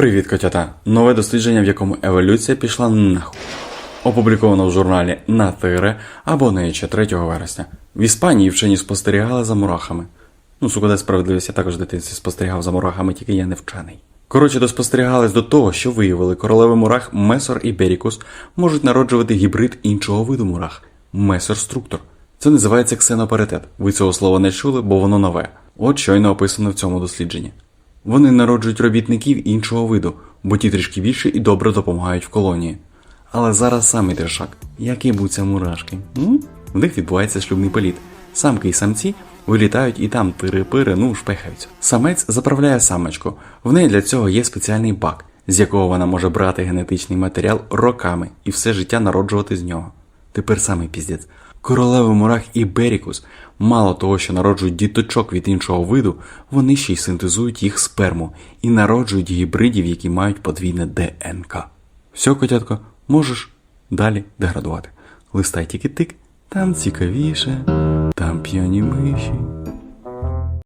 Привіт, котята! Нове дослідження, в якому еволюція пішла нахуй. Опубліковано в журналі Nature або Nature 3 вересня. В Іспанії вчені спостерігали за мурахами. Ну, сука, де справедливість, я також в дитинстві спостерігав за мурахами, тільки я не вчений. Коротше, доспостерігались до того, що виявили королеви мурах Месор і Берікус можуть народжувати гібрид іншого виду мурах Месор структор. Це називається ксенопаритет. Ви цього слова не чули, бо воно нове. От щойно описано в цьому дослідженні. Вони народжують робітників іншого виду, бо ті трішки більше і добре допомагають в колонії. Але зараз самий трешак. Які буться мурашки? М? В них відбувається шлюбний політ. Самки і самці вилітають і там тири-пири, ну шпехаються. Самець заправляє самочку. В неї для цього є спеціальний бак, з якого вона може брати генетичний матеріал роками і все життя народжувати з нього. Тепер самий піздець. Королеви мурах і Берікус, мало того, що народжують діточок від іншого виду, вони ще й синтезують їх сперму і народжують гібридів, які мають подвійне ДНК. Все, котятко, можеш далі деградувати. Листай тільки тик, там цікавіше, там п'яні миші.